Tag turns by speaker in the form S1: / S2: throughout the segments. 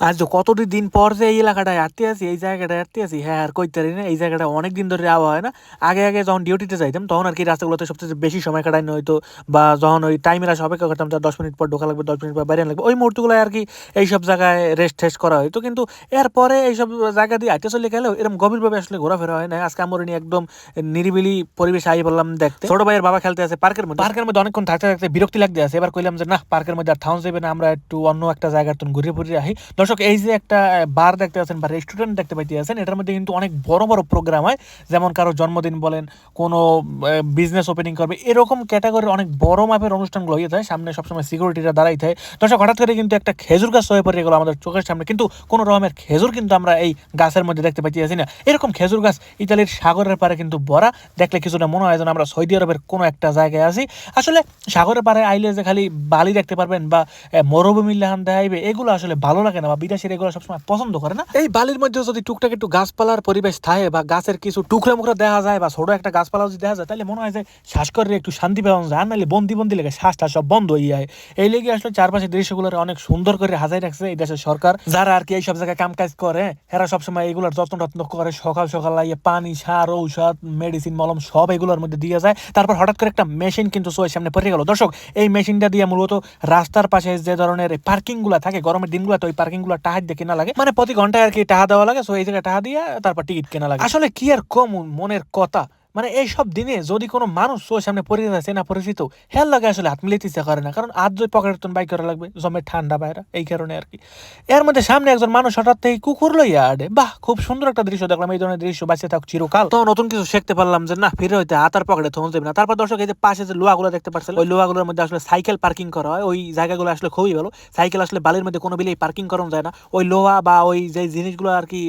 S1: আজ কতটি দিন পর যে এই এলাকাটায় আটতে আছি এই জায়গাটায় আটতে আছি হ্যাঁ আর কইতে পারি না এই জায়গাটা অনেক দিন ধরে আওয়া হয় না। আগে আগে যখন ডিউটিতে যাইতাম তখন আর কি রাস্তাগুলোতে সবচেয়ে বেশি সময় কাটাইনি হয়তো বা যখন ওই টাইমের আসে অপেক্ষা করতাম যে দশ মিনিট পর ঢোকা লাগবে দশ মিনিট পর বাইরে লাগবে ওই মুহূর্তগুলো আর কি এইসব জায়গায় রেস্ট টেস্ট করা হয়তো। কিন্তু এরপরে এইসব জায়গা দিয়ে আইতে চলে গেলেও এরকম গভীরভাবে আসলে ঘোরাফেরা হয় না। আজকে আমরা নিয়ে একদম নিরিবিলি পরিবেশ আই বললাম দেখতে। ছোট ভাইয়ের বাবা খেলতে আছে পার্কের মধ্যে। পার্কের মধ্যে অনেকক্ষণ থাকতে থাকতে বিরক্তি লাগতে আছে এবার কইলাম যে না পার্কের মধ্যে আর থাউন যাবে না আমরা একটু অন্য একটা জায়গার তো ঘুরে ফুরে আহি দর্শক, এই যে একটা বার দেখতে পাচ্ছেন বা রেস্টুরেন্ট দেখতে পাইতে আছেন, এটার মধ্যে কিন্তু অনেক বড় বড় প্রোগ্রাম হয়। যেমন কারও জন্মদিন বলেন, কোনো বিজনেস ওপেনিং করবে, এরকম ক্যাটাগরির অনেক বড় মাপের অনুষ্ঠানগুলো হয়ে যায়। সামনে সবসময় সিকিউরিটিটা দাঁড়াই থাকে। দর্শক, হঠাৎ করে কিন্তু একটা খেজুর গাছ হয়ে পড়ে গেলো আমাদের চোখের সামনে। কিন্তু কোনো রকমের খেজুর কিন্তু আমরা এই গাছের মধ্যে দেখতে পাইতে আছি না। এরকম খেজুর গাছ ইতালির সাগরের পারে কিন্তু ভরা। দেখলে কিছুটা মনে হয় যেন আমরা সৌদি আরবের কোনো একটা জায়গায় আছি। আসলে সাগরের পারে আইলে যে খালি বালি দেখতে পারবেন বা মরুভূমি লাহান দেখাইবে, এগুলো আসলে ভালো লাগে না বিদেশের এগুলো সবসময় পছন্দ করে না। এই বালির মধ্যে যদি টুকটাক একটু গাছপালার পরিবেশ থাকে বা গাছের কিছু টুকরা মুখরা দেখা যায় বা ছোট একটা গাছপালা যদি দেখা যায়, তাহলে মনে হয় যে শ্বাস করে একটু শান্তি পাওয়া যায়। আর নাহলে বন্দি বন্দি লেগে শ্বাসটা সব বন্ধ হয়ে যায়। এই লেগে আসলে চারপাশের দৃশ্যগুলোর অনেক সুন্দর করে হাজাই রাখছে এই দেশের সরকার। যারা আর কি এইসব জায়গায় কাজ করে, এরা সবসময় এগুলোর যত্ন টত্ন করে, সকাল সকাল লাগিয়ে পানি, সার, ঔষধ মেডিসিন মলম সব এগুলোর মধ্যে দিয়ে যায়। তারপর হঠাৎ করে একটা মেশিন কিন্তু সোয়ের সামনে পড়ে গেল। দর্শক, এই মেশিনটা দিয়ে মূলত রাস্তার পাশে যে ধরনের পার্কিংগুলা থাকে, গরমের দিনগুলোতে ওই পার্কিং গুলো টাহার দিয়ে কেনা লাগে। মানে প্রতি ঘন্টায় আর কি টাহা দেওয়া লাগে সো এই জায়গায় টাহা দিয়ে তারপর টিকিট কেনা লাগে। আসলে কি আর কম মনের কথা? মানে এইসব দিনে যদি কোনো মানুষ চোখের সামনে পরিচিত আছে না পরিচিত হেল লাগে আসলে হাত মিলিতে ইচ্ছা করে না। কারণ আজ যদি পকেটের তন বাইক করা লাগবে, জমে ঠান্ডা বাইরা, এই কারণে আর কি। এর মধ্যে সামনে একজন মানুষ হঠাৎ থেকে কুকুর লইয়া আডে, বাহ, খুব সুন্দর একটা দৃশ্য দেখলাম, এই ধরনের দৃশ্য বাঁচিয়ে থাক চিরকাল। তো নতুন কিছু শিখতে পারলাম যে, না, ফিরে হইতে হাতার পকেটে তখন যাবে না। তারপর দর্শক, এই যে পাশে যে লোহাগুলো দেখতে পাচ্ছেন ওই লোহাগুলোর মধ্যে আসলে সাইকেল পার্কিং করা হয়। ওই জায়গাগুলো আসলে খুবই ভালো। সাইকেল আসলে বালির মধ্যে কোনো বিলেই পার্কিং করানো যায় না। ওই লোহা বা ওই যে জিনিসগুলো আর কি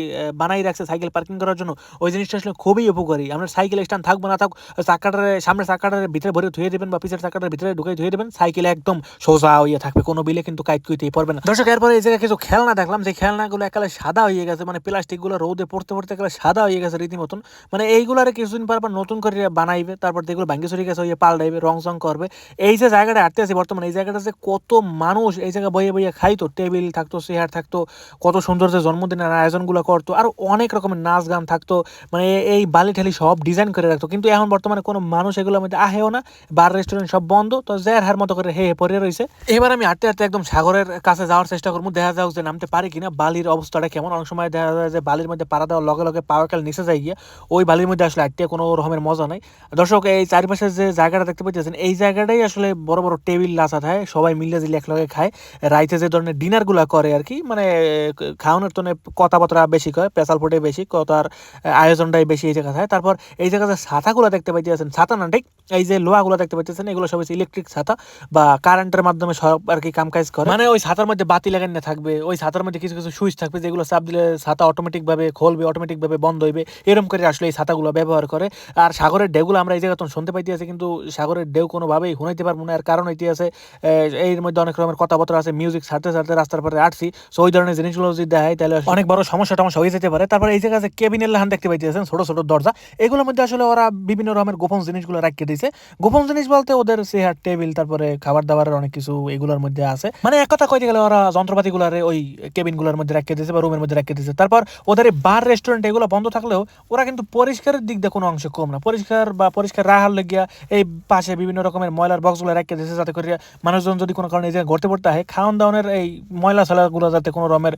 S1: বানাই রাখছে সাইকেল পার্কিং করার জন্য, ওই জিনিসটা আসলে খুবই উপকারী। আমরা সাইকেল স্ট্যান্ড থাকব না থাক চাকাটার সামনে চাকাটার ভিতরে ভরে ধুয়ে দেবেন বা পিছের চাকাটার ভিতরে ঢুকে ধুয়ে দেবেন, সাইকেল একদম সোজা হয়ে থাকবে, কোনো বিলে কিন্তু কাইট কুইতেই পড়বে না। দর্শক, এরপরে এই জায়গায় কিছু খেলনা দেখলাম, যে খেলনাগুলো একালে সাদা হয়ে গেছে মানে প্লাস্টিকগুলো রোদে পড়তে পড়তে একালে সাদা হয়ে গেছে রীতিমতন। মানে এইগুলারে কিছুদিন পর আবার নতুন করে বানাইবে, তারপর যেগুলো ভাঙ্গি চুরি গেছে ওই পাল্টাইবে রং চং করবে। এই যে জায়গাটা হাঁটতে আছে বর্তমানে, এই জায়গাটা যে কত মানুষ এই জায়গায় বইয়ে বইয়ে খাইতো, টেবিল থাকতো, চেয়ার থাকতো, কত সুন্দর যে জন্মদিনের আয়োজনগুলো করতো, আর অনেক রকমের নাচ গান থাকতো মানে এই বালি ঠালি সব ডিজাইন করে রাখতো। কিন্তু এখন বর্তমানে কোনো মানুষ এগুলোর মধ্যে আহেও না, বার রেস্টুরেন্ট সব বন্ধ, তো যার হার মতো করে হে হে পড়ে রয়েছে এবার আমি হাঁটতে হাঁটতে একদম সাগরের কাছে যাওয়ার চেষ্টা করব, দেখা যাক যে নামতে পারি কিনা। বালির অবস্থাটা কেমন? অনেক সময় দেখা যায় যে বালির মধ্যে পাড়া দেওয়ার লগে লগে পাওয়ার কাল নিচে যাই গিয়ে, ওই বালির মধ্যে আসলে হাঁটতে কোনো রকমের মজা নাই। দর্শক, এই চারিপাশে যে জায়গাটা দেখতে পাচ্ছেন এই জায়গাটাই আসলে বড় বড় টেবিল লাচা থাকে সবাই মিলে জিলে একলগে খায়। রাইতে যে ধরনের ডিনারগুলা করে আর কি মানে খাওয়ানোর তো কথাবার্তা বেশি কয়, পেশাল ফুটে বেশি, কথার, আয়োজনটাই বেশি এই জায়গা থাকে তারপর এই জায়গাতে ছাতাগুলো দেখতে পাইতেছেন ছাতা না ঠিক? এই যে লোহাগুলো দেখতে পাইতেছেন এগুলো সব ইলেকট্রিক ছাতা বা কারেন্টের মাধ্যমে সব আর কি কাম কাজ করে। মানে ওই ছাতার মধ্যে বাতি লাগানো থাকবে ওই ছাতার মধ্যে কিছু কিছু সুইচ থাকবে যেগুলো চাপ দিলে ছাতা অটোমেটিক ভাবে খুলবে অটোমেটিক ভাবে বন্ধ হইবে এরকম করে আসলে এই ছাতাগুলো ব্যবহার করে। আর সাগরের ঢেউগুলো আমরা এই জায়গা তখন শুনতে পাইতে আছে কিন্তু সাগরের ঢেউ কোনোভাবেই শুনাইতে পারব না। এর কারণ হইতে আছে এর মধ্যে অনেক রকমের কথাবার্তা আছে মিউজিক ছাড়তে ছাড়তে রাস্তার পরে আসছি সো ওই ধরনের জিনিসগুলো যদি দেখায় তাহলে অনেক বড় সমস্যা টমস্যা হয়ে যেতে পারে। তারপর এই জায়গায় যে কেবিনের লাহান দেখতে পাইতেছেন ছোট ছোট দরজা এগুলোর মধ্যে আসলে ওরা বিভিন্ন রকমের গোপন জিনিসগুলো রাখিয়ে দিয়েছে। গোপন জিনিস বলতে ওদের চেয়ার, টেবিল, তারপরে খাবার দাবারের অনেক কিছু এগুলোর মধ্যে আছে। মানে এক কথা কইতে গেলে ওরা যন্ত্রপাতি গুলারে ওই কেবিনগুলার মধ্যে রাখিয়ে দিয়েছে বা রুমের মধ্যে রাখিয়ে দিয়েছে। তারপর ওদের বার রেস্টুরেন্ট এগুলো বন্ধ থাকলেও ওরা কিন্তু পরিষ্কারের দিক দিয়ে কোনো অংশ কম না। পরিষ্কার বা পরিষ্কার রাখার লেগিয়া এই পাশে বিভিন্ন রকমের ময়লার বক্সগুলো রাখিয়ে দিয়েছে যাতে করে মানুষজন যদি কোনো কারণে এই জায়গায় ঘুরতে পড়তে হয় খাওয়ান দাওয়ানের এই ময়লা সলাগুলো যাতে কোনো রকমের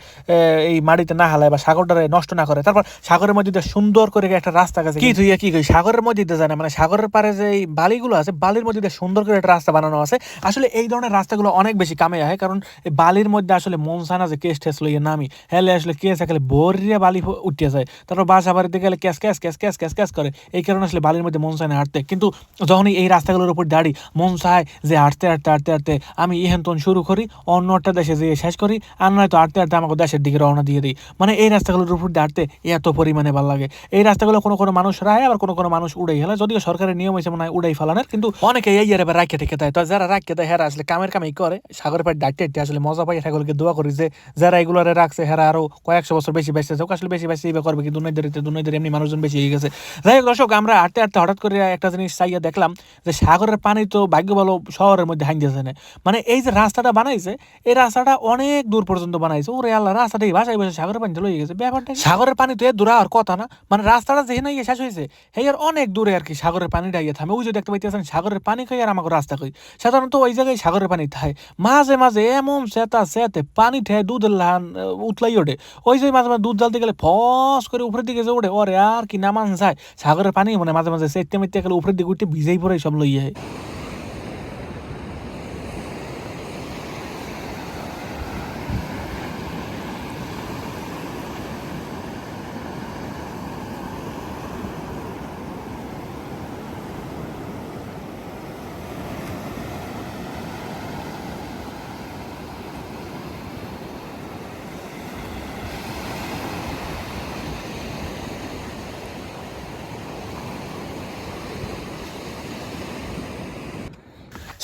S1: এই মাটিতে না হালায় বা সাগরটারে নষ্ট না করে। তারপর সাগরের মধ্যে সুন্দর করে একটা রাস্তা গেছে। কি তুই কি সাগরের মধ্যে দিয়ে যায় না মানে সাগরের পারে যে বালিগুলো আছে, বালির মধ্যে সুন্দর করে একটা রাস্তা বানানো আছে। আসলে এই ধরনের রাস্তাগুলো অনেক বেশি কামে হয়, কারণ বালির মধ্যে আসলে মন চায় যে কেস টেস লইয়ে নামি। হেলে আসলে কেস, একালে বরিয়া বালি উঠিয়ে যায়। তারপর বাসা বাড়িতে গেলে ক্যাস ক্যাস ক্যাস ক্যাস ক্যাস ক্যাস করে। এই কারণে আসলে বালির মধ্যে মন হাঁটতে। কিন্তু যখনই এই রাস্তাগুলোর উপর দাঁড়ি, মন চায় যে হাঁটতে হাঁটতে হাঁটতে হাঁটতে আমি ইহেন তন শুরু করি অন্য একটা দেশে যেয়ে শেষ করি, আর নয়তো হাঁটতে হাঁটতে আমাকে দেশের দিকে রওনা দিয়ে দিই। মানে এই রাস্তাগুলোর উপর দাঁড়তে এত পরিমাণে ভালো লাগে। এই রাস্তাগুলো কোনো কোনো মানুষ রায়, আবার কোনো কোনো মানুষ উড়াই হেলা যদিও সরকারের নিয়ম হয়েছে মনে হয় উড়াই ফেলানোর, কিন্তু অনেকে এই ইয়ারে রাখে ঠেকে দেয়। তো যারা রাখে দেয়, হেরা আসলে কামের কামাই করে। সাগরের পাড়ে ডাকতে ডাকতে আসলে মজা পাই ঠাকুরকে দোয়া করি যে যারা এগুলোরে রাখছে, হেরা আরও কয়েকশো বছর বেশি বেঁচে আছে আসলে বেশি বেশি এইভাবে করবে, কিন্তু দুনিয়াদের দুনিয়াদের এমনি মানুষজন বেশি হয়ে গেছে। যাই হোক দর্শক, আমরা হাঁটতে হাঁটতে হঠাৎ করে একটা জিনিস চাইয়া দেখলাম যে সাগরের পানি তো ভাগ্য ভালো শহরের মধ্যে হাইন দিয়েছে না। মানে এই যে রাস্তাটা বানাইছে, এই রাস্তাটা অনেক দূর পর্যন্ত বানাইছে। ওরে আল্লাহ রাস্তাটা এই ভাষায় বসে সাগরের পানি চলে গেছে। ব্যাপারটা সাগরের পানি তো এর দূরে আর কথা না। মানে রাস্তাটা গিয়ে শেষ হয়েছে এই আর অনেক দূরে আর কি সাগরের পানিটা ইয়ে থামে ওই যে দেখতে পাইতেছেন সাগরের পানি খাই আর আমাকে রাস্তা খাই সাধারণত ওই জায়গায় সাগরের পানি থাকে মাঝে মাঝে এমন সেতা সেতে পানি ঠেয়ে দুধ আহ, উতলাই ওঠে। ওই যে মাঝে মাঝে দুধ জ্বালতে গেলে ফস করে উপরের দিকে যে ওঠে ওরে আর কি নামান যায়। সাগরের পানি মানে মাঝে মাঝে সেতে মেতে গেলে উপরের দিকে উঠে ভিজেই পরে সব লইয়ে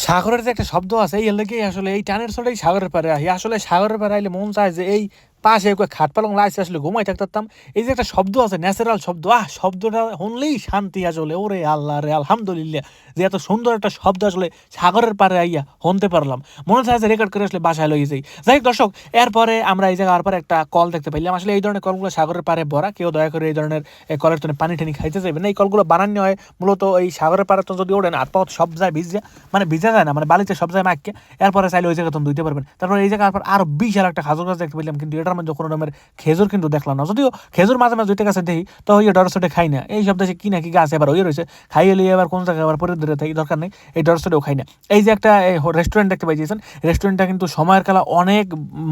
S1: সাগরের যে একটা শব্দ আছে, এই লেগে আসলে এই টানের চড়েই সাগরের পারে আসলে সাগরের পারে আইলে মন চায় যে এই পাশে কয়েক খাট পালং লাইছে, আসলে ঘুমাই থাকতাম এই যে একটা শব্দ আছে ন্যাচারাল শব্দ, আহ, শব্দটা শুনলেই শান্তি আসলে। ওরে আল্লাহ রে, আলহামদুলিল্লাহ, যে এত সুন্দর একটা শব্দ আসলে সাগরের পারে আইয়া শুনতে পারলাম। মনে যে রেকর্ড করে আসলে বাসায় লইয়ে যাই। যাই হোক দর্শক, এরপরে আমরা এই জায়গার পরে একটা কল দেখতে পাইলাম। আসলে এই ধরনের কলগুলো সাগরের পারে ভরা, কেউ দয়া করে এই ধরনের কলের তো পানি টানি খাইতে যাবে না। এই কলগুলো বানানো হয় মূলত এই সাগরের পারে তো যদি ওঠেন হাত পাও সব যায় ভিজে মানে ভিজা যায় না মানে বালিতে সব যায় মাখকে এরপরে চাইলে ওই জায়গা তুমি ধুইতে পারবেন। তারপরে এই জায়গার পর আরও বিশাল একটা খাজুর গাছ দেখতে পেলাম কিন্তু এটার মধ্যে কোনো রকমের খেজুর কিন্তু দেখলাম না, যদিও খেজুর মাঝে মাঝে দুইটা গাছে দেখি তো ওই ডর সেটে খাই না। এই সব দেশে কি নাকি গাছ এবার ওই রয়েছে। খাইয়ে লিয়ে এবার কোন জায়গায় আবার পরে ধরে থাকি, দরকার নেই, এই ডর সেটেও খাই না। এই যে একটা রেস্টুরেন্ট দেখতে পাইছেন রেস্টুরেন্টটা কিন্তু সময়ের কালা অনেক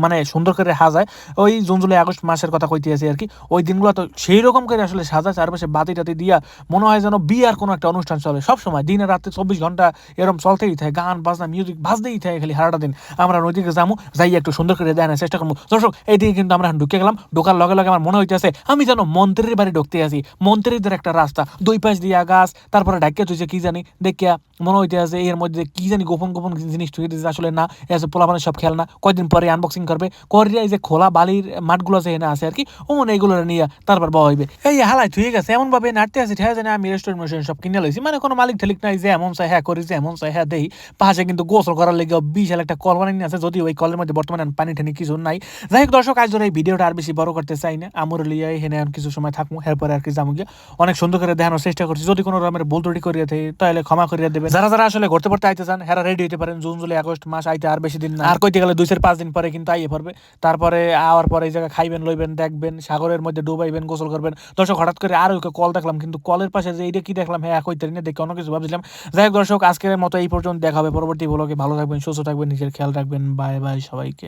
S1: মানে সুন্দর করে সাজায়। ওই জুন, জুলাই, আগস্ট মাসের কথা কইতে আছে আর কি। ওই দিনগুলো তো সেই রকম করে আসলে সাজায় চারপাশে বাতি টাতি দিয়া মনে হয় যেন বিয়ার কোনো একটা অনুষ্ঠান চলে। সব সময় দিনে রাতে চব্বিশ ঘণ্টা এরকম চলতেই থাকে, গান, বাজনা মিউজিক বাজতেই থাকে খালি সারাটা দিন। আমরা নদীকে যাব যাই একটু সুন্দর করে দেখানোর চেষ্টা করব দর্শক, এইদিকে কিন্তু আমরা ঢুকে গেলাম। ঢোকার লগে লগে আমার মনে হইতেছে, আমি যেন মন্ত্রীর বাড়ি ঢুকতে আছি। মন্ত্রীদের একটা রাস্তা, দুই পাশ দিয়া গাছ, তারপরে ডাকিয়া তুইছে কি জানি, দেখিয়া মনে হইতে আছে এর মধ্যে কি জানি গোপন গোপন জিনিস তুই দিয়েছে আসলে না এসে পোলাপানের সব খেয়াল না কয়দিন পরে আনবক্সিং করবে। করিয়া এই যে খোলা বালির মাঠগুলো আছে এনে আছে আর কি ও মনে এইগুলো নিয়ে তারপর বড় হইবে। এই হালাই ঠিক গেছে এমন ভাবে নাড়তে আছে ঠিক আছে আমি রেস্টুরেন্ট মেশিন সব কিনে লইছি। মানে কোনো মালিক ঠেলিক নাই যে এমন চাই হ্যাঁ করি যে এমন চাই হ্যাঁ দেই। পাশে কিন্তু গোসল করার লেগে বিশাল একটা কল বানিয়ে আছে যদি ওই কলের মধ্যে বর্তমানে পানি টানি কিছু নাই। যাই হোক দর্শক ধরে এই ভিডিওটা আর বেশি বড় করতে চাই না। আমর লিয়ে হেনে কিছু সময় থাকব এরপরে আর কি যাব গিয়ে। অনেক সুন্দর করে দেখানোর চেষ্টা করছি। যদি কোনো রকমের ভুল ত্রুটি করিয়ে থাকি, তাহলে ক্ষমা করিয়ে দেবে যারা যারা আসলে ঘুরতে পড়তে আইতে চান, হেরা রেডি হইতে পারেন। জুন, জুলাই, আগস্ট মাস আইতে আর বেশি দিন না। আর কইতে গেলে দুই চার পাঁচ দিন পরে কিন্তু আইয়ে পড়বে। তারপরে আওয়ার পরে এই জায়গায় খাইবেন, লইবেন, দেখবেন, সাগরের মধ্যে ডুবাইবেন, গোসল করবেন। দর্শক, হঠাৎ করে আর ওকে কল দেখলাম, কিন্তু কলের পাশে যে এইটা কি দেখলাম? হ্যাঁ কইতে না, দেখে অন্য কিছু ভাবছিলাম। যাই হোক দর্শক, আজকের মতো এই পর্যন্ত দেখা হবে। পরবর্তী ব্লগে ভালো থাকবেন, সুস্থ থাকবেন, নিজের খেয়াল রাখবেন। বাই বাই সবাইকে।